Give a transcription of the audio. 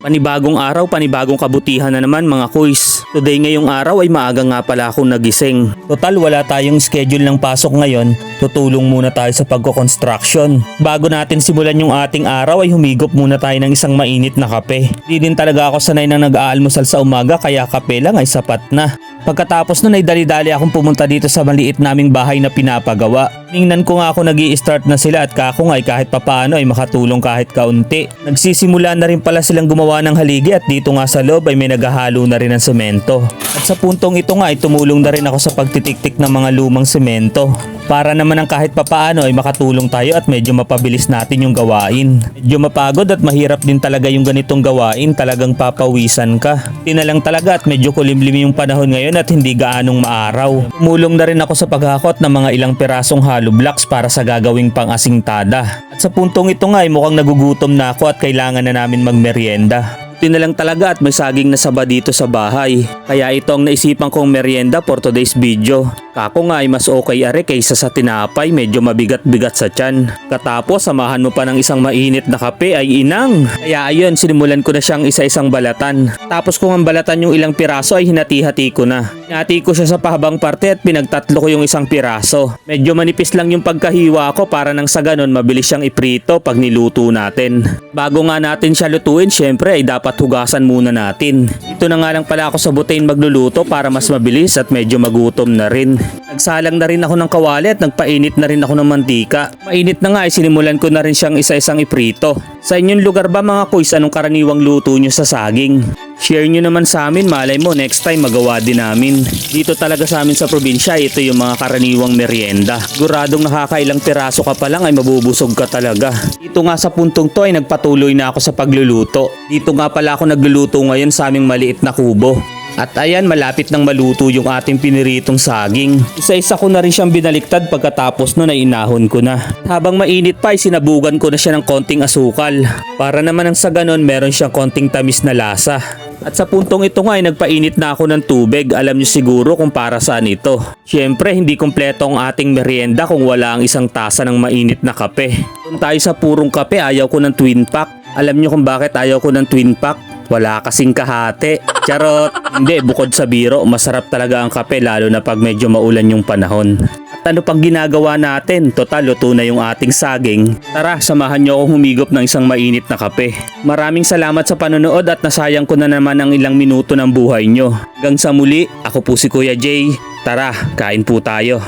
Panibagong araw, panibagong kabutihan na naman mga kuys. Today ngayong araw ay maaga nga pala akong nagising. Total wala tayong schedule ng pasok ngayon, tutulong muna tayo sa pagko-construction. Bago natin simulan yung ating araw ay humigop muna tayo ng isang mainit na kape. Di din talaga ako sanay na nag-aalmusal sa umaga kaya kape lang ay sapat na. Pagkatapos nun ay dali-dali akong pumunta dito sa maliit naming bahay na pinapagawa. Tingnan ko nga ako nag start na sila at kako nga ay kahit papaano ay makatulong kahit kaunti. Nagsisimula na rin pala silang gumawa ng haligi at dito nga sa loob ay may naghahalo na rin ng semento. At sa puntong ito nga ay tumulong na rin ako sa pagtitiktik ng mga lumang semento. Para naman ang kahit papaano ay makatulong tayo at medyo mapabilis natin yung gawain. Medyo mapagod at mahirap din talaga yung ganitong gawain, talagang papawisan ka. Tinalang talaga at medyo kulimlim yung panahon ngayon at hindi gaanong maaraw. Tumulong na rin ako sa paghakot ng mga ilang pirasong hollow blocks para sa gagawing pang-asingtada. At sa puntong ito nga ay mukhang nagugutom na ako at kailangan na namin magmerienda. Buti na lang talaga at may saging na saba dito sa bahay. Kaya ito ang naisipan kong merienda for today's video. Kako nga ay mas okay are kaysa sa tinapay medyo mabigat-bigat sa tiyan. Katapos samahan mo pa ng isang mainit na kape ay inang. Kaya ayun sinimulan ko na siyang isa-isang balatan. Tapos kung ang balatan yung ilang piraso ay hinati-hati ko na. Hinati ko siya sa pahabang parte at pinagtatlo ko yung isang piraso. Medyo manipis lang yung pagkahiwa ko para nang sa ganon mabilis siyang iprito pag niluto natin. Bago nga natin siya lutuin syempre ay dapat hugasan muna natin. Ito na nga lang pala ako sa butain magluluto para mas mabilis at medyo magutom na rin. Nagsalang na rin ako ng kawali at nagpainit na rin ako ng mantika. Mainit na nga ay sinimulan ko na rin siyang isa-isang iprito. Sa inyong lugar ba mga kuys anong karaniwang luto nyo sa saging? Share nyo naman sa amin, malay mo next time magawa din namin. Dito talaga sa amin sa probinsya, ito yung mga karaniwang merienda. Guradong nakakailang piraso ka pa lang ay mabubusog ka talaga. Dito nga sa puntong to ay nagpatuloy na ako sa pagluluto. Dito nga pala ako nagluluto ngayon sa aming maliit na kubo. At ayan, malapit nang maluto yung ating piniritong saging. Isa-isa ko na rin siyang binaliktad pagkatapos nun ay inahon ko na. Habang mainit pa ay sinabugan ko na siya ng konting asukal. Para naman ang sa ganon meron siyang konting tamis na lasa. At sa puntong ito nga ay nagpainit na ako ng tubig. Alam niyo siguro kung para saan ito. Siyempre, hindi kompleto ang ating merienda kung wala ang isang tasa ng mainit na kape. Kung tayo sa purong kape, ayaw ko ng twin pack. Alam niyo kung bakit ayaw ko ng twin pack? Wala kasing kahati. Charot! Hindi, bukod sa biro, masarap talaga ang kape lalo na pag medyo maulan yung panahon. At ano pang ginagawa natin? Total, luto na yung ating saging. Tara, samahan niyo akong humigop ng isang mainit na kape. Maraming salamat sa panonood at nasayang ko na naman ang ilang minuto ng buhay nyo. Hanggang sa muli, ako po si Kuya Jay. Tara, kain po tayo.